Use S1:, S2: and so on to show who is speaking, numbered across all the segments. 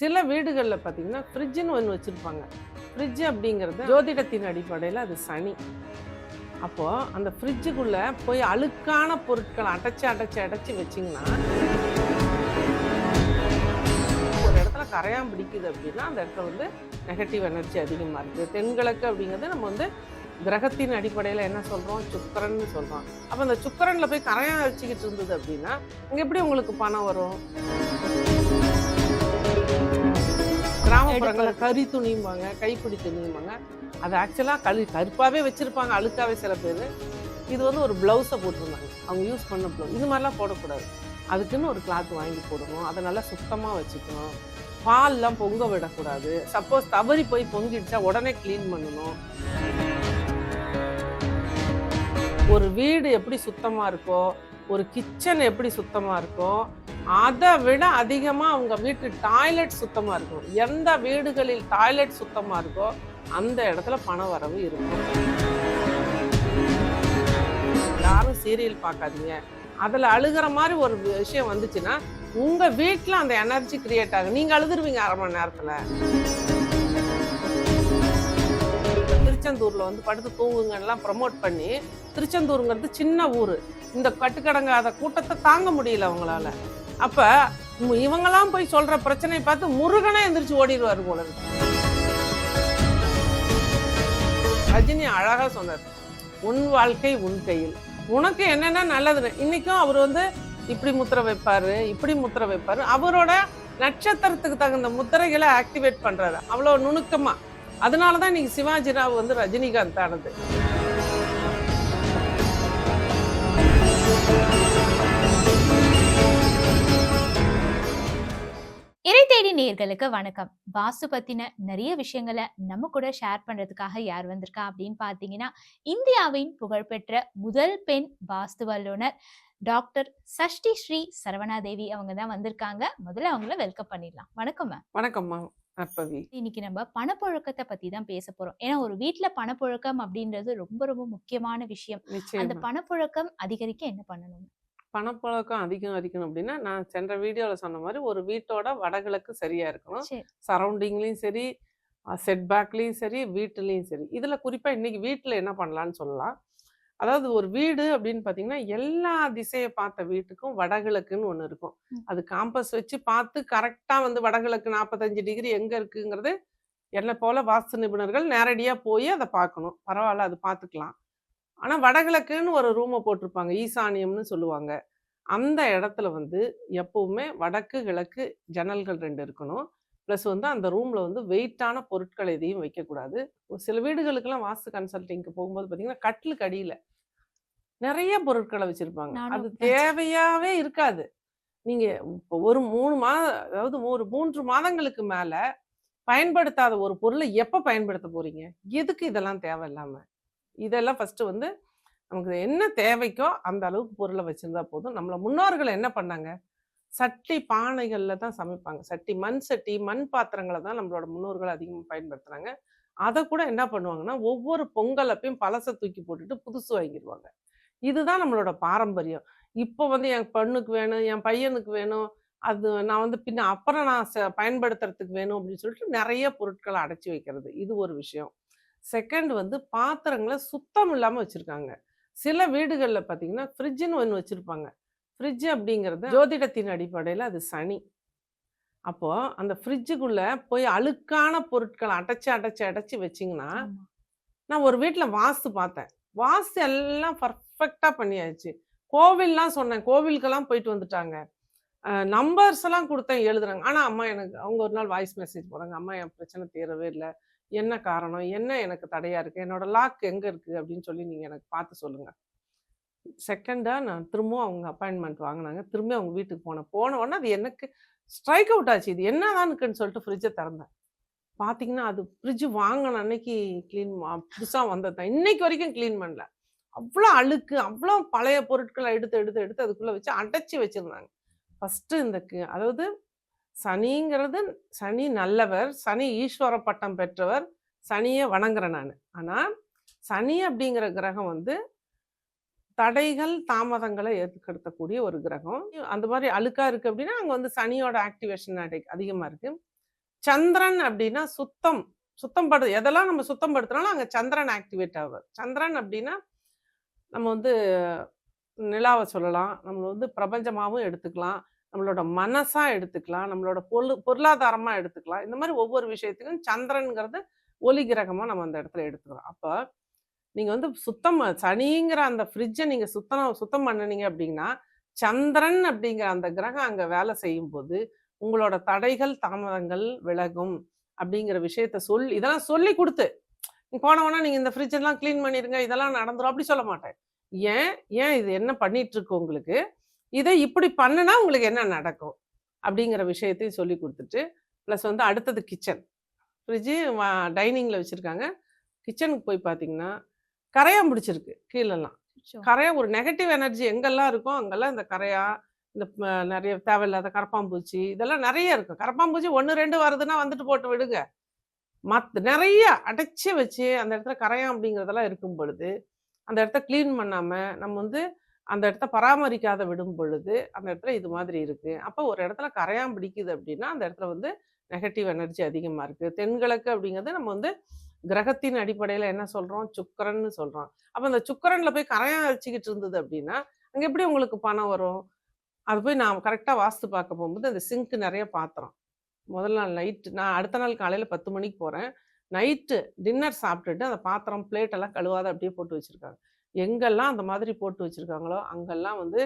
S1: சில வீடுகளில் பார்த்தீங்கன்னா ஃப்ரிட்ஜுன்னு ஒன்று வச்சுருப்பாங்க. ஃப்ரிட்ஜ் அப்படிங்கிறது ஜோதிடத்தின் அடிப்படையில் அது சனி. அப்போது அந்த ஃப்ரிட்ஜுக்குள்ளே போய் அழுக்கான பொருட்களை அடைச்சி அடைச்சி அடைச்சி வச்சிங்கன்னா ஒரு இடத்துல கரையான் பிடிக்குது அப்படின்னா அந்த இடத்துல வந்து நெகட்டிவ் எனர்ஜி அதிகமாக இருக்குது. தென்கிழக்கு அப்படிங்கிறது நம்ம வந்து கிரகத்தின் அடிப்படையில் என்ன சொல்கிறோம் சுக்கரன்னு சொல்கிறோம் அப்போ அந்த சுக்கரனில் போய் கரையான் வச்சுக்கிட்டு இருந்தது அப்படின்னா அங்கே எப்படி உங்களுக்கு பணம் வரும்? கிராமப்புறங்களில் கறி துணிம்பாங்க கைப்பிடி துணிம்பாங்க. அது ஆக்சுவலாக கழு கருப்பாகவே வச்சுருப்பாங்க அழுக்காவே சில பேர். இது வந்து ஒரு ப்ளவுஸை போட்டிருந்தாங்க. அவங்க யூஸ் பண்ண ப்ளவுஸ் இது மாதிரிலாம் போடக்கூடாது. அதுக்குன்னு ஒரு கிளாத் வாங்கி போடணும். அதை நல்லா சுத்தமாக வச்சுக்கணும். பால்லாம் பொங்க விடக்கூடாது. சப்போஸ் தவறி போய் பொங்கிடுச்சா உடனே க்ளீன் பண்ணணும். ஒரு வீடு எப்படி சுத்தமாக இருக்கோ ஒரு கிச்சன் எப்படி சுத்தமாக இருக்கோ அதை விட அதிகமாக அவங்க வீட்டு டாய்லெட் சுத்தமாக இருக்கும் எந்த வீடுகளில் டாய்லெட் சுத்தமாக இருக்கோ அந்த இடத்துல பண வரவு இருக்கும். யாரும் சீரியல் பார்க்காதீங்க. அதில் அழுகிற மாதிரி ஒரு விஷயம் வந்துச்சுன்னா உங்கள் வீட்டில் அந்த எனர்ஜி கிரியேட் ஆகும். நீங்கள் அழுதுருவீங்க அரை மணி நேரத்தில். திருச்செந்தூரில் வந்து படுத்து தூங்குங்கலாம் ப்ரமோட் பண்ணி திருச்செந்தூருங்கிறது சின்ன ஊர். இந்த கட்டுக்கடங்காத கூட்டத்தை தாங்க முடியல அவங்களால. அப்போ இவங்கெல்லாம் போய் சொல்கிற பிரச்சனையை பார்த்து முருகனே எந்திரிச்சு ஓடிடுவார் போல இருக்கு. ரஜினி அழகாக சொன்னார் உன் வாழ்க்கை உன் கையில். உனக்கு என்னென்ன நல்லதுன்னு. இன்னைக்கும் அவர் வந்து இப்படி முத்திரை வைப்பாரு இப்படி முத்திரை வைப்பாரு. அவரோட நட்சத்திரத்துக்கு தகுந்த முத்திரைகளை ஆக்டிவேட் பண்றாரு. அவ்வளோ நுணுக்கமா. அதனால தான் இன்னைக்கு சிவாஜி ராவ் வந்து ரஜினிகாந்த் ஆனது.
S2: தேடி நேர்களுக்கு வணக்கம். வாஸ்து பத்தின நிறைய விஷயங்களை நம்ம கூட ஷேர் பண்றதுக்காக யார் வந்திருக்கா அப்படின்னு பாத்தீங்கன்னா இந்தியாவின் புகழ்பெற்ற முதல் பெண் வாஸ்து வல்லுனர் டாக்டர் சஷ்டி ஸ்ரீ சரவணாதேவி அவங்க தான் வந்திருக்காங்க. முதல்ல அவங்கள வெல்கம் பண்ணிடலாம். வணக்கம் மேம்
S1: நற்பவி.
S2: இன்னைக்கு நம்ம பணப்புழக்கத்தை பத்தி தான் பேச போறோம். ஏன்னா ஒரு வீட்ல பணப்புழக்கம் அப்படின்றது ரொம்ப ரொம்ப முக்கியமான விஷயம். அந்த பணப்புழக்கம் அதிகரிக்க என்ன பண்ணணும்?
S1: பணப்புழக்கம் அதிகம் அதிகம் அப்படின்னா நான் சென்ற வீடியோவில் சொன்ன மாதிரி ஒரு வீட்டோட வடகிழக்கு சரியா இருக்கணும்.
S2: சரி.
S1: சரௌண்டிங்லேயும் சரி செட்பேக்லேயும் சரி வீட்டுலேயும் சரி. இதில் குறிப்பாக இன்னைக்கு வீட்டில் என்ன பண்ணலான்னு சொல்லலாம். அதாவது ஒரு வீடு அப்படின்னு பார்த்தீங்கன்னா எல்லா திசையை பார்த்த வீட்டுக்கும் வடகிழக்குன்னு ஒன்று இருக்கும். அது காம்பஸ் வச்சு பார்த்து கரெக்டாக வந்து வடகிழக்கு நாற்பத்தஞ்சு டிகிரி எங்கே இருக்குங்கிறது என்னை போல வாஸ்து நிபுணர்கள் நேரடியாக போய் அதை பார்க்கணும். பரவாயில்ல அது பார்த்துக்கலாம். ஆனால் வடகிழக்குன்னு ஒரு ரூமை போட்டிருப்பாங்க. ஈசானியம்னு சொல்லுவாங்க. அந்த இடத்துல வந்து எப்பவுமே வடக்கு கிழக்கு ஜன்னல்கள் ரெண்டு இருக்கணும். ப்ளஸ் வந்து அந்த ரூமில் வந்து வெயிட்டான பொருட்கள் எதையும் வைக்கக்கூடாது. ஒரு சில வீடுகளுக்கெல்லாம் வாஸ்து கன்சல்டிங்க்கு போகும்போது பார்த்தீங்கன்னா கட்டிலுக்கு அடியில் நிறைய பொருட்களை வச்சுருப்பாங்க. அது. தேவையாவே இருக்காது. நீங்கள் இப்போ ஒரு மூணு மாதம் அதாவது ஒரு மூன்று மாதங்களுக்கு மேலே பயன்படுத்தாத ஒரு பொருளை எப்போ பயன்படுத்த போறீங்க? எதுக்கு இதெல்லாம் தேவையில்லாமல் இதெல்லாம் ஃபஸ்ட்டு வந்து நமக்கு என்ன தேவைக்கோ அந்த அளவுக்கு பொருளை வச்சுருந்தா போதும். நம்மளை முன்னோர்கள் என்ன பண்ணாங்க? சட்டி பானைகளில் தான் சமைப்பாங்க. சட்டி மண் சட்டி மண் பாத்திரங்களை தான் நம்மளோட முன்னோர்கள் அதிகமாக பயன்படுத்துகிறாங்க அதை கூட என்ன பண்ணுவாங்கன்னா ஒவ்வொரு பொங்கல் அப்பயும் பழசை தூக்கி போட்டுட்டு புதுசு வாங்கிடுவாங்க இதுதான் நம்மளோட பாரம்பரியம். இப்போ வந்து என் பெண்ணுக்கு வேணும் என் பையனுக்கு வேணும் அது நான் வந்து பின்ன அப்புறம் நான் ச- பயன்படுத்துறதுக்கு வேணும் அப்படின்னு சொல்லிட்டு நிறைய பொருட்களை அடைச்சி வைக்கிறது. இது ஒரு விஷயம். செகண்ட் வந்து பாத்திரங்களை சுத்தம் இல்லாமல் வச்சுருக்காங்க. சில வீடுகளில் பார்த்தீங்கன்னா ஃப்ரிட்ஜுன்னு ஒன்று வச்சுருப்பாங்க. ஃப்ரிட்ஜ் அப்படிங்கிறது ஜோதிடத்தின் அடிப்படையில் அது சனி. அப்போது அந்த ஃப்ரிட்ஜுக்குள்ளே போய் அழுக்கான பொருட்களை அடைச்சி அடைச்சி அடைச்சி வச்சிங்கன்னா. நான் ஒரு வீட்டில் வாஸ்து பார்த்தேன் வாஸ்து எல்லாம் பர்ஃபெக்டாக பண்ணியாச்சு. கோவில்லாம் சொன்னேன். கோவிலுக்கெல்லாம் போயிட்டு வந்துட்டாங்க. நம்பர்ஸ் எல்லாம் கொடுத்தேன் எழுதுறாங்க. ஆனால் அம்மா எனக்கு அவங்க ஒரு நாள் வாய்ஸ் மெசேஜ் போடுறாங்க அம்மா என் பிரச்சனை தீரவே இல்லை. என்ன காரணம்? என்ன எனக்கு தடையாக இருக்குது என்னோட லாக் எங்கே இருக்குது அப்படின்னு சொல்லி நீங்கள் எனக்கு பார்த்து சொல்லுங்கள் செகண்டாக நான் திரும்பவும் அவங்க அப்பாயின்மெண்ட் வாங்கினாங்க. திரும்பி அவங்க வீட்டுக்கு போனேன் போன உடனே அது எனக்கு ஸ்ட்ரைக் அவுட் ஆச்சு. இது என்னதானுக்குன்னு சொல்லிட்டு ஃப்ரிட்ஜை திறந்தேன். பார்த்தீங்கன்னா அது ஃப்ரிட்ஜ் வாங்கின அன்னைக்கு க்ளீன் புதுசாக வந்தது தான். இன்னைக்கு வரைக்கும் க்ளீன் பண்ணல. அவ்வளோ அழுக்கு அவ்வளோ பழைய பொருட்களை எடுத்து எடுத்து எடுத்து அதுக்குள்ளே வச்சு அடைச்சி வச்சுருந்தாங்க. ஃபஸ்ட்டு இந்த அதாவது சனிங்கிறது சனி நல்லவர் சனி ஈஸ்வர பட்டம் பெற்றவர் சனியை வணங்குறேன் நான். ஆனால் சனி அப்படிங்கிற கிரகம் வந்து தடைகள் தாமதங்களை ஏற்படுத்தக்கூடிய ஒரு கிரகம். அந்த மாதிரி அழுக்கா இருக்கு அப்படின்னா அங்கே வந்து சனியோட ஆக்டிவேஷன் அதிகமாக இருக்கு. சந்திரன் அப்படின்னா சுத்தம் சுத்தம் படு எதெல்லாம் நம்ம சுத்தம் படுத்தினாலும் அங்கே சந்திரன் ஆக்டிவேட் ஆகுது சந்திரன் அப்படின்னா நம்ம வந்து நிலாவை சொல்லலாம். நம்ம வந்து பிரபஞ்சமாகவும் எடுத்துக்கலாம். நம்மளோட மனசா எடுத்துக்கலாம் நம்மளோட பொருள் பொருளாதாரமா எடுத்துக்கலாம். இந்த மாதிரி ஒவ்வொரு விஷயத்துக்கும் சந்திரன்கிறது ஒளி கிரகமா நம்ம அந்த இடத்துல எடுத்துக்கிறோம் அப்போ நீங்க வந்து சுத்தம் சனிங்கிற அந்த ஃப்ரிட்ஜை நீங்க சுத்தம் சுத்தம் பண்ணுனீங்க அப்படின்னா சந்திரன் அப்படிங்கிற அந்த கிரகம் அங்க வேலை செய்யும் போது உங்களோட தடைகள் தாமதங்கள் விலகும் அப்படிங்கிற விஷயத்த சொல்லி இதெல்லாம் சொல்லி கொடுத்து நீ போனவொன்னா நீங்க இந்த ஃப்ரிட்ஜெல்லாம் க்ளீன் பண்ணிருங்க இதெல்லாம் நடந்துடும் அப்படி சொல்ல மாட்டேன். ஏன் ஏன் இது என்ன பண்ணிட்டு இருக்கு உங்களுக்கு? இதை இப்படி பண்ணுனா உங்களுக்கு என்ன நடக்கும்? அப்படிங்கிற விஷயத்தையும் சொல்லி கொடுத்துட்டு ப்ளஸ் வந்து அடுத்தது கிச்சன் ஃப்ரிட்ஜு டைனிங்கில் வச்சுருக்காங்க. கிச்சனுக்கு போய் பார்த்தீங்கன்னா கரையான் பிடிச்சிருக்கு கீழெல்லாம். கரையா ஒரு நெகட்டிவ் எனர்ஜி எங்கெல்லாம் இருக்கோ அங்கெல்லாம் இந்த கரையா இந்த நிறைய தேவையில்லாத கரப்பாம்பூச்சி இதெல்லாம் நிறைய இருக்கு கரப்பாம்பூச்சி ஒன்று ரெண்டு வருதுன்னா வந்துட்டு போட்டு விடுங்க. மத் நிறைய அடைச்சி வச்சு அந்த இடத்துல கரையான் அப்படிங்கிறதெல்லாம் இருக்கும் பொழுது அந்த இடத்த க்ளீன் பண்ணாம நம்ம வந்து அந்த இடத்த பராமரிக்காத விடும் பொழுது அந்த இடத்துல இது மாதிரி இருக்கு. அப்போ ஒரு இடத்துல கரையான் பிடிக்குது அப்படின்னா அந்த இடத்துல வந்து நெகட்டிவ் எனர்ஜி அதிகமாக இருக்கு. தென்கிழக்கு அப்படிங்கிறது நம்ம வந்து கிரகத்தின் அடிப்படையில் என்ன சொல்றோம்? சுக்கரன்னு சொல்றோம். அப்போ அந்த சுக்கரனில் போய் கரையான் வச்சுக்கிட்டு இருந்தது அப்படின்னா அங்கே எப்படி உங்களுக்கு பணம் வரும்? அது போய் நான் கரெக்டாக வாஸ்து பார்க்க போகும்போது அந்த சிங்க் நிறைய பாத்திரம். முதல் நாள் நைட்டு நான் அடுத்த நாள் காலையில் பத்து மணிக்கு போகிறேன் நைட்டு டின்னர் சாப்பிட்டுட்டு அந்த பாத்திரம் பிளேட் எல்லாம் கழுவாத அப்படியே போட்டு வச்சிருக்காங்க. எங்கெல்லாம் அந்த மாதிரி போட்டு வச்சிருக்காங்களோ அங்கெல்லாம் வந்து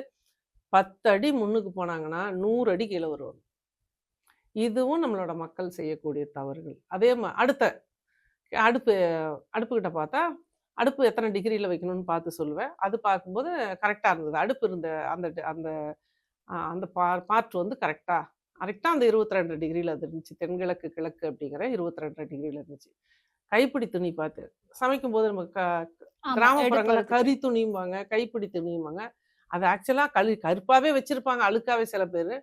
S1: பத்து அடி முன்னுக்கு போனாங்கன்னா நூறு அடி கீழே வருவாங்க. இதுவும் நம்மளோட மக்கள் செய்யக்கூடிய தவறுகள். அதே மா அடுத்த அடுப்பு அடுப்புக்கிட்ட பார்த்தா அடுப்பு எத்தனை டிகிரியில் வைக்கணும்னு பார்த்து சொல்லுவேன். அது பார்க்கும்போது கரெக்டாக இருந்தது. அடுப்பு இருந்த அந்த அந்த அந்த பா பார்ட் வந்து கரெக்டாக கரெக்டாக அந்த இருபத்தி ரெண்டு டிகிரியில் அது இருந்துச்சு. தென்கிழக்கு கிழக்கு அப்படிங்கிற இருபத்தி ரெண்டு டிகிரியில் இருந்துச்சு. கைப்பிடி துணி பார்த்து சமைக்கும் போது நம்ம க கிராமப்புறங்களில். கறி துணியும்பாங்க கைப்பிடி துணியும்பாங்க அது ஆக்சுவலாக கழு கருப்பாகவே வச்சுருப்பாங்க அழுக்காவே சில பேர்.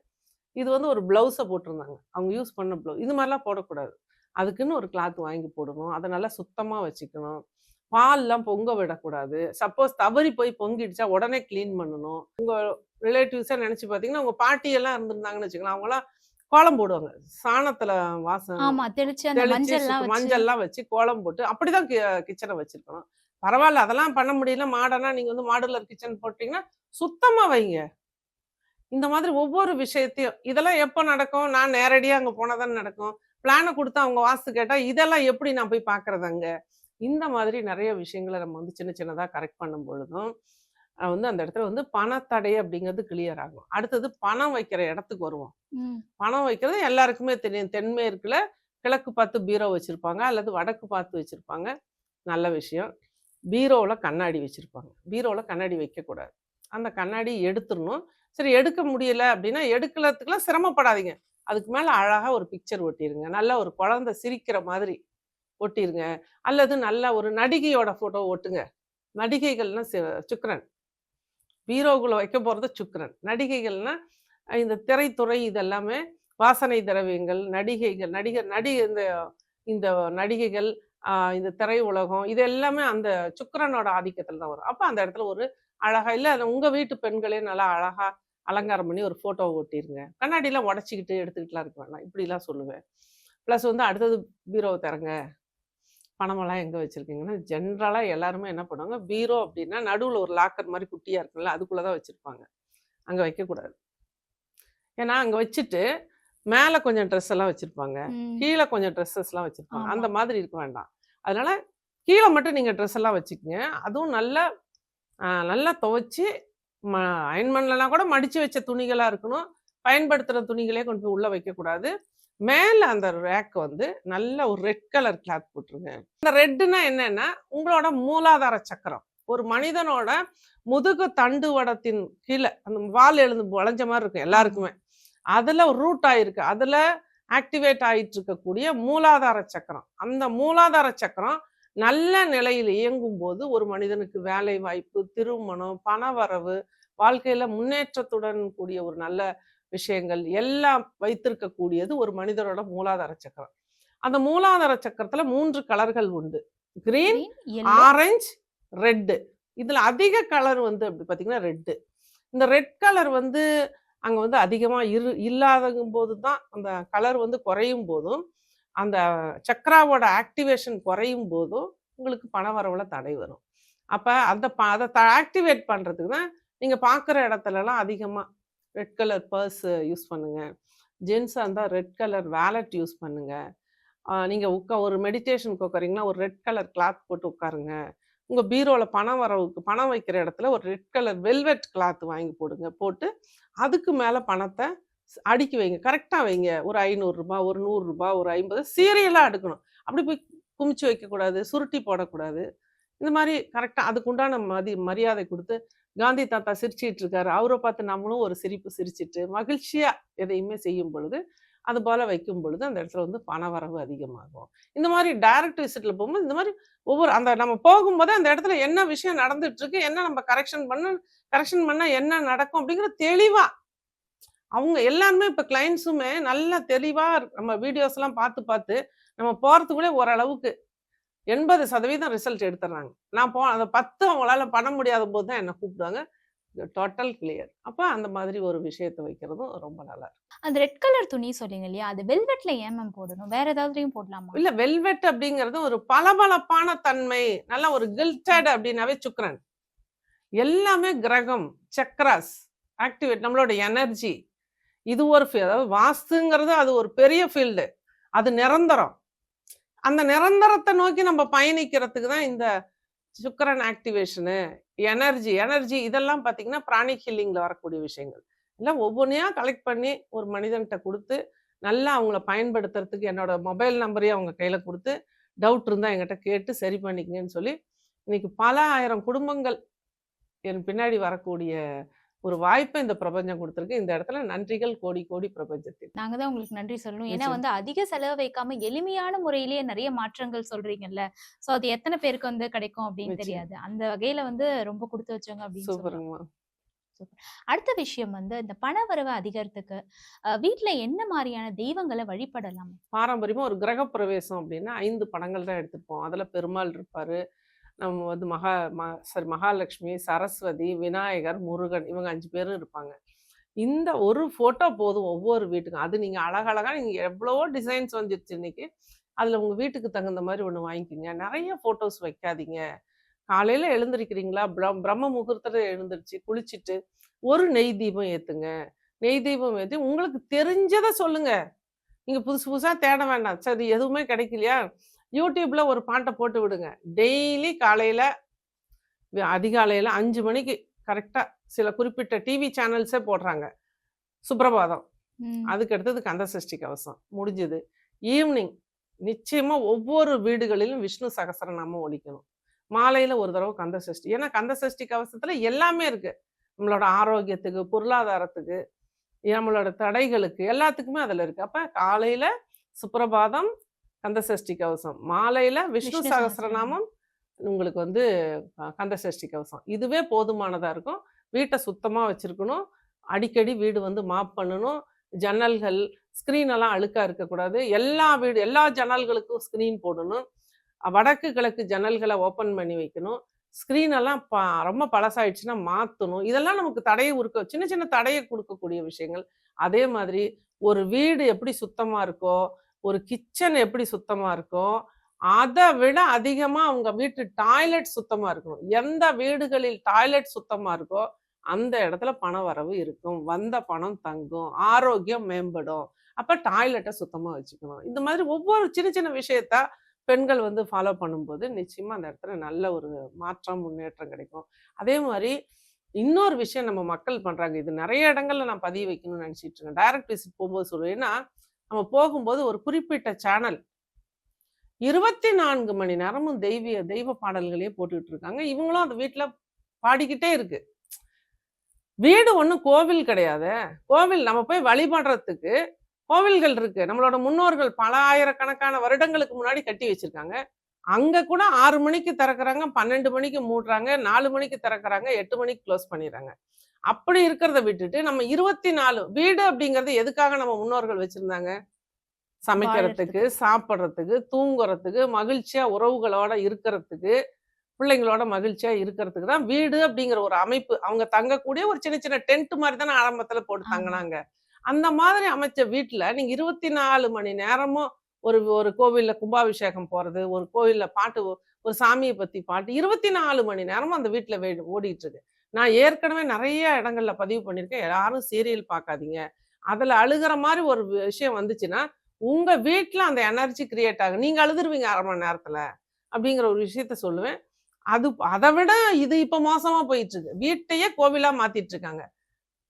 S1: இது வந்து ஒரு ப்ளவுஸை போட்டிருந்தாங்க. அவங்க யூஸ் பண்ண ப்ளவுஸ் இது மாதிரிலாம் போடக்கூடாது. அதுக்குன்னு ஒரு கிளாத் வாங்கி போடணும். அதை நல்லா சுத்தமாக வச்சுக்கணும். பால்லாம் பொங்க விடக்கூடாது. சப்போஸ் தவறி போய் பொங்கிடுச்சா உடனே க்ளீன் பண்ணணும். உங்கள் ரிலேட்டிவ்ஸாக நினச்சி பார்த்தீங்கன்னா உங்கள் பாட்டி எல்லாம் இருந்திருந்தாங்கன்னு வச்சுக்கலாம் அவங்களாம் கோலம் போடுவாங்க. சாணத்தில் வாசம்
S2: ஆமா தெளிச்சு அந்த
S1: தெளிச்சு
S2: மஞ்சள்லாம் வச்சு
S1: மஞ்சள்லாம் வச்சு கோலம் போட்டு அப்படிதான் கிச்சனை வச்சிருக்கணும். பரவாயில்ல அதெல்லாம் பண்ண முடியல. மாடனா நீங்க வந்து மாடுலர் கிச்சன் போட்டீங்கன்னா சுத்தமா வைங்க. இந்த மாதிரி ஒவ்வொரு விஷயத்தையும் இதெல்லாம் எப்போ நடக்கும்? நான் நேரடியா அங்க போனாதான் நடக்கும். பிளானை கொடுத்து அவங்க வாஸ்து கேட்டா இதெல்லாம் எப்படி நான் போய் பாக்குறது அங்க? இந்த மாதிரி நிறைய விஷயங்களை நம்ம வந்து சின்ன சின்னதா கரெக்ட் பண்ணும் பொழுதும் வந்து அந்த இடத்துல வந்து பணத்தடை அப்படிங்கிறது கிளியர் ஆகும். அடுத்தது பணம் வைக்கிற இடத்துக்கு வருவோம். பணம் வைக்கிறது எல்லாருக்குமே தெரியும். தென்மேற்குல கிழக்கு பார்த்து பீரோ வச்சிருப்பாங்க அல்லது வடக்கு பார்த்து வச்சிருப்பாங்க. நல்ல விஷயம். பீரோவில் கண்ணாடி வச்சிருப்பாங்க. பீரோவில் கண்ணாடி வைக்கக்கூடாது. அந்த கண்ணாடி எடுத்துடணும். சரி எடுக்க முடியல அப்படின்னா எடுக்கிறதுக்குலாம் சிரமப்படாதீங்க. அதுக்கு மேலே அழகாக ஒரு பிக்சர் ஒட்டிருங்க. நல்ல ஒரு குழந்தை சிரிக்கிற மாதிரி ஒட்டிருங்க. அல்லது நல்ல ஒரு நடிகையோட ஃபோட்டோ ஒட்டுங்க. நடிகைகள்னா சி- சுக்கிரன். பீரோக்குள்ள வைக்க போகிறது சுக்கரன். நடிகைகள்னா இந்த திரைத்துறை இதெல்லாமே வாசனை திரவியங்கள் நடிகைகள் நடிகர் நடி இந்த இந்த நடிகைகள் இந்த திரை உலகம் இது எல்லாமே அந்த சுக்கரனோட ஆதிக்கத்தில் தான் வரும். அப்போ அந்த இடத்துல ஒரு அழகா இல்லை உங்கள் வீட்டு பெண்களே நல்லா அழகாக அலங்காரம் பண்ணி ஒரு ஃபோட்டோவை ஒட்டிருங்க. கண்ணாடிலாம் உடச்சிக்கிட்டு எடுத்துக்கிட்டுலாம் இருக்க வேண்டாம் இப்படிலாம் சொல்லுவேன். ப்ளஸ் வந்து அடுத்தது பீரோவை திறங்க. பணமெல்லாம் எங்கே வச்சுருக்கீங்கன்னா ஜென்ரலாக எல்லாருமே என்ன பண்ணுவாங்க பீரோ அப்படின்னா நடுவில் ஒரு லாக்கர் மாதிரி குட்டியாக இருக்குல்ல அதுக்குள்ளே தான் வச்சுருப்பாங்க. அங்கே வைக்கக்கூடாது ஏன்னா அங்கே வச்சுட்டு மேலே கொஞ்சம் ட்ரெஸ் எல்லாம் வச்சுருப்பாங்க. கீழே கொஞ்சம் ட்ரெஸ்ஸஸ்லாம் வச்சுருப்பாங்க. அந்த மாதிரி இருக்க வேண்டாம். அதனால கீழே மட்டும் நீங்கள் ட்ரெஸ் எல்லாம் வச்சுக்கோங்க. அதுவும் நல்லா நல்லா துவைச்சி ம அயன் பண்ணலனா கூட மடித்து வச்ச துணிகளாக இருக்கணும். பயன்படுத்துகிற துணிகளே கொண்டு போய் உள்ளே வைக்கக்கூடாது. மேலே அந்த ரேக் வந்து நல்ல ஒரு ரெட் கலர் கிளாத் போட்டுருங்க. இந்த ரெட்டுனா என்னன்னா உங்களோட மூலாதார சக்கரம். ஒரு மனிதனோட முதுகு தண்டு வடத்தின் கீழே அந்த வால் எழுந்து வளைஞ்ச மாதிரி இருக்கும் எல்லாருக்குமே. அதுல ரூட் ஆயிருக்கு. அதுல ஆக்டிவேட் ஆயிட்டு இருக்கக்கூடிய மூலாதார சக்கரம். அந்த மூலாதார சக்கரம் நல்ல நிலையில் இயங்கும் போது ஒரு மனிதனுக்கு வேலை வாய்ப்பு திருமணம் பணவரவு வாழ்க்கையில முன்னேற்றத்துடன் கூடிய ஒரு நல்ல விஷயங்கள் எல்லாம் வைத்திருக்கக்கூடியது ஒரு மனிதனோட மூலாதார சக்கரம். அந்த மூலாதார சக்கரத்துல மூன்று கலர்கள் உண்டு. கிரீன் ஆரஞ்சு ரெட்டு இதுல அதிக கலர் வந்து அப்படி பாத்தீங்கன்னா ரெட்டு இந்த ரெட் கலர் வந்து அங்க வந்து அதிகமா இரு இல்லாதகும் போது தான் அந்த கலர் வந்து குறையும் போதும். அந்த சக்ராவோட ஆக்டிவேஷன் குறையும் போதும். உங்களுக்கு பண வரவுல தடை வரும். அப்ப அந்த அதை ஆக்டிவேட் பண்றதுக்கு தான் நீங்க பார்க்குற இடத்துலலாம் அதிகமா ரெட் கலர் பர்ஸ் யூஸ் பண்ணுங்கள் ஜென்ஸாக இருந்தால் ரெட் கலர் வேலட் யூஸ் பண்ணுங்கள் நீங்கள் உட்கா ஒரு மெடிடேஷனுக்கு உட்காரீங்கன்னா ஒரு ரெட் கலர் கிளாத் போட்டு உட்காருங்க உங்கள் பீரோவில் பணம் வரவுக்கு பணம் வைக்கிற இடத்துல ஒரு ரெட் கலர் வெல்வெட் கிளாத் வாங்கி போடுங்க. போட்டு அதுக்கு மேலே பணத்தை அடுக்கி வைங்க. கரெக்டாக வைங்க. ஒரு ஐநூறுரூபா ஒரு நூறுரூபா ஒரு ஐம்பது சீரியலாக அடுக்கணும். அப்படி போய் குமிச்சு வைக்கக்கூடாது சுருட்டி போடக்கூடாது. இந்த மாதிரி கரெக்டாக அதுக்குண்டான மதி மரியாதை கொடுத்து காந்தி தாத்தா சிரிச்சிட்டு இருக்காரு அவரை பார்த்து நம்மளும் ஒரு சிரிப்பு சிரிச்சிட்டு மகிழ்ச்சியா எதையுமே செய்யும் பொழுது அது போல வைக்கும் பொழுது அந்த இடத்துல வந்து பண வரவு அதிகமாகும். இந்த மாதிரி டைரக்ட் விசிட்ல போகும்போது இந்த மாதிரி ஒவ்வொரு அந்த நம்ம போகும்போது அந்த இடத்துல என்ன விஷயம் நடந்துட்டு இருக்கு என்ன நம்ம கரெக்ஷன் பண்ண கரெக்ஷன் பண்ணா என்ன நடக்கும் அப்படிங்கிற தெளிவா அவங்க எல்லாருமே இப்ப கிளைண்ட்ஸுமே நல்லா தெளிவா நம்ம வீடியோஸ் எல்லாம் பார்த்து பார்த்து நம்ம போறதுக்குள்ளே ஓரளவுக்கு எண்பது சதவீதம் ரிசல்ட் எடுத்துறாங்க. நான் போ அந்த பத்து அவங்களால பண்ண முடியாத போது தான் என்ன கூப்பிடுவாங்க. டோட்டல் கிளியர் அப்ப அந்த மாதிரி ஒரு விஷயத்தை வைக்கிறதும் ரொம்ப நல்லா இருக்கு.
S2: அந்த ரெட் கலர் துணி சொன்னீங்க இல்லையா? அது வெல்வெட்ல ஏன் மேம் போடணும்? வேற ஏதாவதுலயும் போடலாமா?
S1: இல்ல வெல்வெட் அப்படிங்கிறது ஒரு பளபளப்பான தன்மை நல்ல ஒரு கில்டட் அப்படின்னாவே சுக்ரன் எல்லாமே கிரகம் சக்ராஸ் ஆக்டிவேட் நம்மளோட எனர்ஜி இது ஒரு அதாவது வாஸ்துங்கிறது அது ஒரு பெரிய ஃபீல்டு அது நிரந்தரம். அந்த நிரந்தரத்தை நோக்கி நம்ம பயணிக்கிறதுக்கு தான் இந்த சுக்கரன் ஆக்டிவேஷனு எனர்ஜி எனர்ஜி இதெல்லாம் பார்த்தீங்கன்னா பிராணிக் ஹீலிங்கில் வரக்கூடிய விஷயங்கள். எல்லாம் ஒவ்வொன்றையா கலெக்ட் பண்ணி ஒரு மனிதன்கிட்ட கொடுத்து நல்லா அவங்கள பயன்படுத்துறதுக்கு என்னோட மொபைல் நம்பரையும் அவங்க கையில் கொடுத்து டவுட் இருந்தால் எங்கிட்ட கேட்டு சரி பண்ணிக்கங்கன்னு சொல்லி இன்னைக்கு பல ஆயிரம் குடும்பங்கள் என் பின்னாடி வரக்கூடிய ஒரு வாய்ப்பை இந்த பிரபஞ்சம் கொடுத்துருக்கு. இந்த இடத்துல நன்றிகள் கோடி கோடி பிரபஞ்சத்தில்
S2: நாங்க தான் உங்களுக்கு நன்றி சொல்லணும். ஏன்னா. வந்து அதிக செலவு வைக்காம எளிமையான முறையிலேயே நிறைய மாற்றங்கள் சொல்றீங்கல்ல. சோ அது எத்தனை பேருக்கு வந்து கிடைக்கும் அப்படின்னு. தெரியாது. அந்த வகையில வந்து ரொம்ப கொடுத்து வச்சவங்க அப்படின்னு
S1: சூப்பருங்கம்மா.
S2: அடுத்த விஷயம் வந்து இந்த பண வரவு அதிகரித்துக்கு வீட்ல என்ன மாதிரியான தெய்வங்களை வழிபடலாம்?
S1: பாரம்பரியமா ஒரு கிரக பிரவேசம் அப்படின்னா ஐந்து படங்கள் தான் எடுத்துப்போம். அதுல பெருமாள் இருப்பாரு. நம்ம வந்து மகா ம சாரி மகாலட்சுமி சரஸ்வதி விநாயகர் முருகன் இவங்க அஞ்சு பேரும் இருப்பாங்க. இந்த ஒரு ஃபோட்டோ போதும் ஒவ்வொரு வீட்டுக்கும். அது நீங்க அழகழகா நீங்க எவ்வளவோ டிசைன்ஸ் வந்துருச்சு இன்னைக்கு. அதுல உங்க வீட்டுக்கு தகுந்த மாதிரி ஒண்ணு வாங்கிக்கோங்க. நிறைய போட்டோஸ் வைக்காதீங்க. காலையில எழுந்திருக்கிறீங்களா? பிரம் பிரம்ம முகூர்த்தத்தில் எழுந்திருச்சு குளிச்சுட்டு ஒரு நெய் தீபம் ஏத்துங்க. நெய் தீபம் ஏற்றி உங்களுக்கு தெரிஞ்சதை சொல்லுங்க. நீங்க புதுசு புதுசா தேட வேண்டாம். சரி எதுவுமே கிடைக்கலையா? யூடியூப்ல ஒரு பாட்டை போட்டு விடுங்க. டெய்லி காலையில அதிகாலையில அஞ்சு மணிக்கு கரெக்டா சில குறிப்பிட்ட டிவி சேனல்ஸே போடுறாங்க. சுப்ரபாதம்.
S2: ம்,
S1: அதுக்கு அடுத்தது கந்த சஷ்டி கவசம். முடிஞ்சது. ஈவினிங் நிச்சயமா ஒவ்வொரு வீடுகளிலும் விஷ்ணு சகசரநாமம் ஒலிக்கணும். மாலையில ஒரு தடவை கந்த சஷ்டி. ஏன்னா கந்த சஷ்டி கவசத்துல எல்லாமே இருக்கு. நம்மளோட ஆரோக்கியத்துக்கு பொருளாதாரத்துக்கு நம்மளோட தடைகளுக்கு எல்லாத்துக்குமே அதுல இருக்கு. அப்ப காலையில சுப்ரபாதம் கந்த சஷ்டி கவசம். மாலையில விஷ்ணு சகஸ்ரநாமம் உங்களுக்கு வந்து அஹ், கந்த சஷ்டி கவசம். இதுவே போதுமானதா இருக்கும். வீட்டை சுத்தமா வச்சிருக்கணும். அடிக்கடி வீடு வந்து மாப் பண்ணணும். ஜன்னல்கள் ஸ்க்ரீன் எல்லாம் அழுக்கா இருக்கக்கூடாது. எல்லா வீடு எல்லா ஜன்னல்களுக்கும் ஸ்க்ரீன் போடணும். வடக்கு கிழக்கு ஜன்னல்களை ஓப்பன் பண்ணி வைக்கணும். ஸ்க்ரீன் எல்லாம் ப ரொம்ப பழசாயிடுச்சுன்னா மாற்றணும் இதெல்லாம் நமக்கு தடையை உருக்க சின்ன சின்ன தடையை கொடுக்கக்கூடிய விஷயங்கள். அதே மாதிரி ஒரு வீடு எப்படி சுத்தமா இருக்கோ ஒரு கிச்சன் எப்படி சுத்தமாக இருக்கோ அதை விட அதிகமாக அவங்க வீட்டு டாய்லெட் சுத்தமாக இருக்கணும். எந்த வீடுகளில் டாய்லெட் சுத்தமாக இருக்கோ அந்த இடத்துல பண வரவு இருக்கும். வந்த பணம் தங்கும். ஆரோக்கியம் மேம்படும். அப்போ டாய்லெட்டை சுத்தமாக வச்சுக்கணும். இந்த மாதிரி ஒவ்வொரு சின்ன சின்ன விஷயத்த பெண்கள் வந்து ஃபாலோ பண்ணும்போது நிச்சயமாக அந்த இடத்துல நல்ல ஒரு மாற்றம் முன்னேற்றம் கிடைக்கும். அதே மாதிரி இன்னொரு விஷயம் நம்ம மக்கள் பண்ணுறாங்க இது நிறைய இடங்கள்ல நான் பதிய வைக்கணும்னு நினைச்சிட்டு இருக்கேன். டைரக்ட் விசிட் போகும்போது சொல்லுவேன். ஏன்னா நம்ம போகும்போது ஒரு குறிப்பிட்ட சேனல் இருபத்தி நான்கு மணி நேரமும் தெய்வீக தெய்வ பாடல்களையே போட்டுக்கிட்டு இருக்காங்க இவங்களும் அந்த வீட்டுல பாடிக்கிட்டே இருக்கு. வீடு ஒண்ணும் கோவில் கிடையாது. கோவில் நம்ம போய் வழிபடுறதுக்கு கோவில்கள் இருக்கு. நம்மளோட முன்னோர்கள் பல ஆயிரக்கணக்கான வருடங்களுக்கு முன்னாடி கட்டி வச்சிருக்காங்க. அங்க கூட ஆறு மணிக்கு திறக்கறாங்க பன்னெண்டு மணிக்கு மூடுறாங்க நாலு மணிக்கு திறக்கறாங்க எட்டு மணிக்கு க்ளோஸ் பண்ணிடுறாங்க. அப்படி இருக்கிறத விட்டுட்டு நம்ம இருபத்தி நாலு வீடு அப்படிங்கறது எதுக்காக நம்ம முன்னோர்கள் வச்சிருந்தாங்க? சமைக்கிறதுக்கு சாப்பிட்றதுக்கு தூங்குறதுக்கு மகிழ்ச்சியா உறவுகளோட இருக்கிறதுக்கு பிள்ளைங்களோட மகிழ்ச்சியா இருக்கிறதுக்கு தான் வீடு அப்படிங்கிற ஒரு அமைப்பு. அவங்க தங்கக்கூடிய ஒரு சின்ன சின்ன டென்ட் மாதிரி தானே ஆரம்பத்துல போட்டு. தங்கினாங்க. அந்த மாதிரி அமைச்ச வீட்டுல நீங்க இருபத்தி நாலு மணி நேரமும் ஒரு ஒரு கோவிலில் கும்பாபிஷேகம் போகிறது ஒரு கோவில்ல பாட்டு ஒரு சாமியை பற்றி பாட்டு இருபத்தி நாலு மணி நேரமும் அந்த வீட்டில் வே- ஓடிட்டு இருக்கு நான் ஏற்கனவே நிறைய இடங்களில் பதிவு பண்ணியிருக்கேன். யாரும் சீரியல் பார்க்காதீங்க. அதில் அழுகிற மாதிரி ஒரு விஷயம் வந்துச்சுன்னா உங்கள் வீட்டில் அந்த எனர்ஜி கிரியேட் ஆகும். நீங்கள் அழுதுருவீங்க அரை மணி நேரத்தில் அப்படிங்கிற ஒரு விஷயத்த சொல்லுவேன். அது அதை விட இது இப்போ மோசமாக போயிட்டுருக்கு. வீட்டையே கோவிலாக மாற்றிட்டுருக்காங்க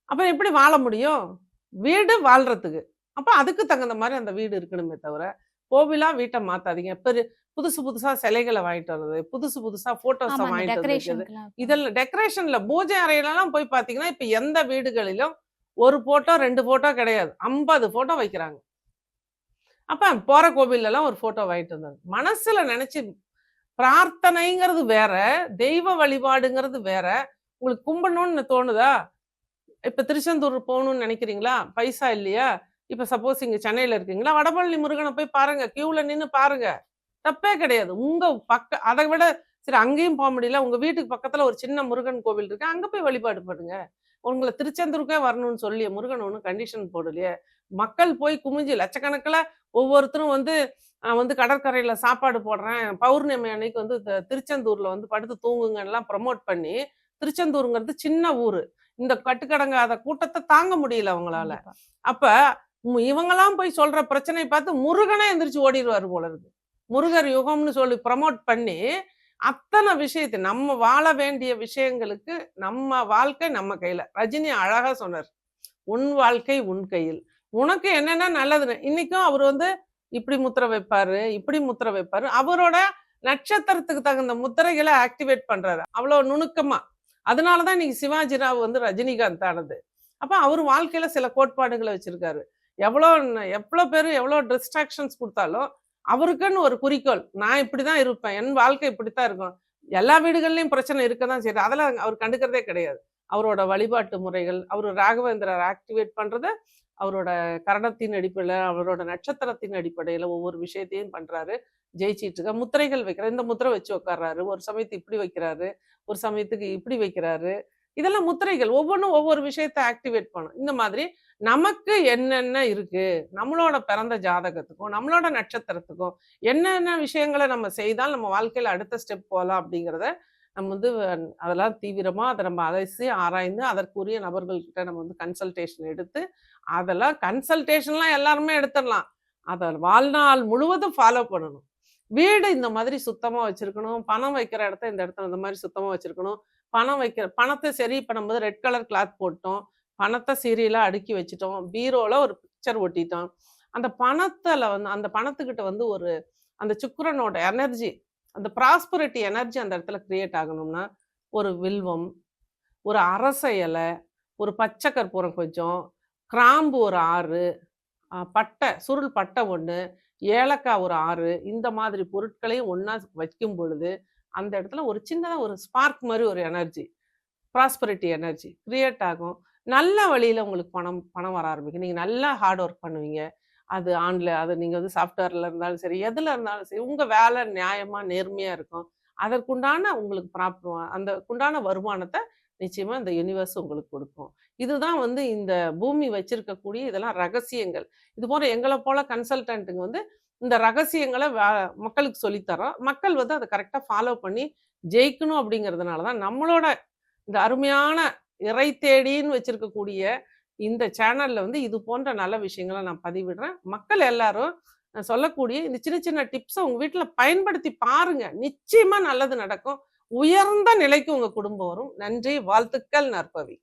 S1: இருக்காங்க எப்படி வாழ முடியும்? வீடு வாழ்கிறதுக்கு அப்ப அதுக்கு தகுந்த மாதிரி அந்த வீடு இருக்கணுமே தவிர கோவிலா வீட்டை மாத்தாதீங்க. பெரு புதுசு புதுசா சிலைகளை வாங்கிட்டு வர்றது புதுசு புதுசா போட்டோஸை
S2: ஆமா அந்த
S1: வாங்கிட்டு
S2: டெக்கரேஷனுக்குலாம்
S1: இதெல்லாம் டெக்கரேஷன்ல பூஜை அறையிலலாம் போய் பாத்தீங்கன்னா இப்ப எந்த வீடுகளிலும் ஒரு போட்டோ ரெண்டு போட்டோ கிடையாது. ஐம்பது போட்டோ வைக்கிறாங்க. அப்ப போற கோவில்ல எல்லாம் ஒரு போட்டோ வாங்கிட்டு வந்தாங்க. மனசுல நினைச்சு பிரார்த்தனைங்கிறது வேற தெய்வ வழிபாடுங்கிறது வேற. உங்களுக்கு கும்பிடணும்னு தோணுதா? இப்ப திருச்செந்தூர் போகணும்னு நினைக்கிறீங்களா? பைசா இல்லையா? இப்ப சப்போஸ் இங்க சென்னையில இருக்கீங்களா? வடபழனி முருகனை போய் பாருங்க. கியூல நின்னு பாருங்க. தப்பே கிடையாது. உங்க பக்க அதை விட சரி அங்கேயும் போக முடியல. உங்க வீட்டுக்கு பக்கத்துல ஒரு சின்ன முருகன் கோவில் இருக்கு. அங்க போய் வழிபாடு பண்ணுங்க. உங்களை திருச்செந்தூருக்கே வரணும்னு சொல்லி முருகன் ஒன்றும் கண்டிஷன் போடலையே. மக்கள் போய் குமிஞ்சு லட்சக்கணக்கில் ஒவ்வொருத்தரும் வந்து நான் வந்து கடற்கரையில சாப்பாடு போடுறேன். பௌர்ணமி அன்னைக்கு வந்து திருச்செந்தூர்ல வந்து படுத்து தூங்குங்கலாம் ப்ரமோட் பண்ணி திருச்செந்தூருங்கிறது சின்ன ஊரு. இந்த கட்டுக்கடங்காத கூட்டத்தை தாங்க முடியல அவங்களால. அப்ப இவங்கெல்லாம் போய் சொல்ற பிரச்சனை பார்த்து முருகனே எந்திரிச்சு ஓடிடுவாரு போல இருக்கு. முருகர் யுகம்னு சொல்லி ப்ரமோட் பண்ணி அத்தனை விஷயத்தை நம்ம வாழ வேண்டிய விஷயங்களுக்கு நம்ம வாழ்க்கை நம்ம கையில. ரஜினி அழகா சொன்னார் உன் வாழ்க்கை உன் கையில். உனக்கு என்னென்ன நல்லதுன்னு? இன்னைக்கும் அவர் வந்து இப்படி முத்திரை வைப்பாரு இப்படி முத்திரை வைப்பாரு. அவரோட நட்சத்திரத்துக்கு தகுந்த முத்திரைகளை ஆக்டிவேட் பண்றாரு. அவ்வளவு நுணுக்கமா. அதனாலதான் இன்னைக்கு சிவாஜி ராவ் வந்து ரஜினிகாந்த் ஆனது. அப்ப அவர் வாழ்க்கையில சில கோட்பாடுகளை வச்சிருக்காரு. எவ்வளோ எவ்வளோ பேர் எவ்வளோ டிஸ்ட்ராக்ஷன்ஸ் கொடுத்தாலும் அவருக்குன்னு ஒரு குறிக்கோள் நான் இப்படி தான் இருப்பேன். என் வாழ்க்கை இப்படித்தான் இருக்கும். எல்லா வீடுகள்லையும் பிரச்சனை இருக்க தான் செய்யுது. அதெல்லாம் அவர் கண்டுக்கிறதே கிடையாது. அவரோட வழிபாட்டு முறைகள் அவர் ராகவேந்திரர் ஆக்டிவேட் பண்ணுறத அவரோட கரணத்தின் அடிப்படையில் அவரோட நட்சத்திரத்தின் அடிப்படையில் ஒவ்வொரு விஷயத்தையும் பண்ணுறாரு ஜெயிச்சிட்டு இருக்க முத்திரைகள் வைக்கிறார் இந்த முத்திரை வச்சு உட்கார்றாரு. ஒரு சமயத்துக்கு இப்படி வைக்கிறாரு ஒரு சமயத்துக்கு இப்படி வைக்கிறாரு. இதெல்லாம் முத்திரைகள் ஒவ்வொன்றும் ஒவ்வொரு விஷயத்தை ஆக்டிவேட் பண்ணும். இந்த மாதிரி நமக்கு என்னென்ன இருக்கு? நம்மளோட பிறந்த ஜாதகத்துக்கும் நம்மளோட நட்சத்திரத்துக்கும் என்னென்ன விஷயங்களை நம்ம செய்தால் நம்ம வாழ்க்கையில அடுத்த ஸ்டெப் போகலாம் அப்படிங்கிறத நம்ம வந்து அதெல்லாம் தீவிரமா அதை நம்ம அலசி ஆராய்ந்து அதற்குரிய நபர்கள்கிட்ட நம்ம வந்து கன்சல்டேஷன் எடுத்து அதெல்லாம் கன்சல்டேஷன்லாம் எல்லாருமே எடுத்துடலாம். அதை வாழ்நாள் முழுவதும் ஃபாலோ பண்ணணும். வீடு இந்த மாதிரி சுத்தமா வச்சிருக்கணும். பணம் வைக்கிற இடத்த இந்த இடத்துல இந்த மாதிரி சுத்தமா வச்சுருக்கணும். பணம் வைக்கிற பணத்தை சரி இப்போ நம்ம ரெட் கலர் கிளாத் போட்டோம். பணத்தை சீரியலாக அடுக்கி வச்சிட்டோம். பீரோவில் ஒரு பிக்சர் ஒட்டிட்டோம். அந்த பணத்தில் வந்து அந்த பணத்துக்கிட்ட வந்து ஒரு அந்த சுக்கரனோட எனர்ஜி அந்த ப்ராஸ்பரிட்டி எனர்ஜி அந்த இடத்துல கிரியேட் ஆகணும்னா ஒரு வில்வம் ஒரு அரச இலை ஒரு பச்சை கற்பூரம் கொஞ்சம் கிராம்பு ஒரு ஆறு பட்டை சுருள் பட்டை ஒன்று ஏலக்காய் ஒரு ஆறு இந்த மாதிரி பொருட்களையும் ஒன்றா வைக்கும் பொழுது அந்த இடத்துல ஒரு சின்னதாக ஒரு ஸ்பார்க் மாதிரி ஒரு எனர்ஜி ப்ராஸ்பரிட்டி எனர்ஜி கிரியேட் ஆகும். நல்ல வழியில் உங்களுக்கு பணம் பணம் வர ஆரம்பிக்கும். நீங்கள் நல்லா ஹார்ட் ஒர்க் பண்ணுவீங்க. அது ஆன்ல அது நீங்கள் வந்து சாஃப்ட்வேரில் இருந்தாலும் சரி எதில் இருந்தாலும் சரி உங்கள் வேலை நியாயமாக நேர்மையாக இருக்கும். அதற்குண்டான உங்களுக்கு ப்ராப்ளம் அந்த உண்டான வருமானத்தை நிச்சயமாக இந்த யூனிவர்ஸ் உங்களுக்கு கொடுக்கும். இதுதான் வந்து இந்த பூமி வச்சிருக்கக்கூடிய இதெல்லாம் ரகசியங்கள். இது போல எங்களை போல கன்சல்டன்ட்டுங்க வந்து இந்த ரகசியங்களை வே- மக்களுக்கு சொல்லித்தரோம். மக்கள் வந்து அதை கரெக்டாக ஃபாலோ பண்ணி ஜெயிக்கணும் அப்படிங்கிறதுனால தான் நம்மளோட இந்த அருமையான இறை தேடின்னு வச்சிருக்கக்கூடிய இந்த சேனல்ல வந்து இது போன்ற நல்ல விஷயங்களை நான் பதிவிடுறேன். மக்கள் எல்லாரும் நான் சொல்லக்கூடிய இந்த சின்ன சின்ன டிப்ஸை உங்க வீட்டில் பயன்படுத்தி பாருங்க. நிச்சயமா நல்லது நடக்கும். உயர்ந்த நிலைக்கு உங்க குடும்பம் வரும். நன்றி வாழ்த்துக்கள் நற்பவி.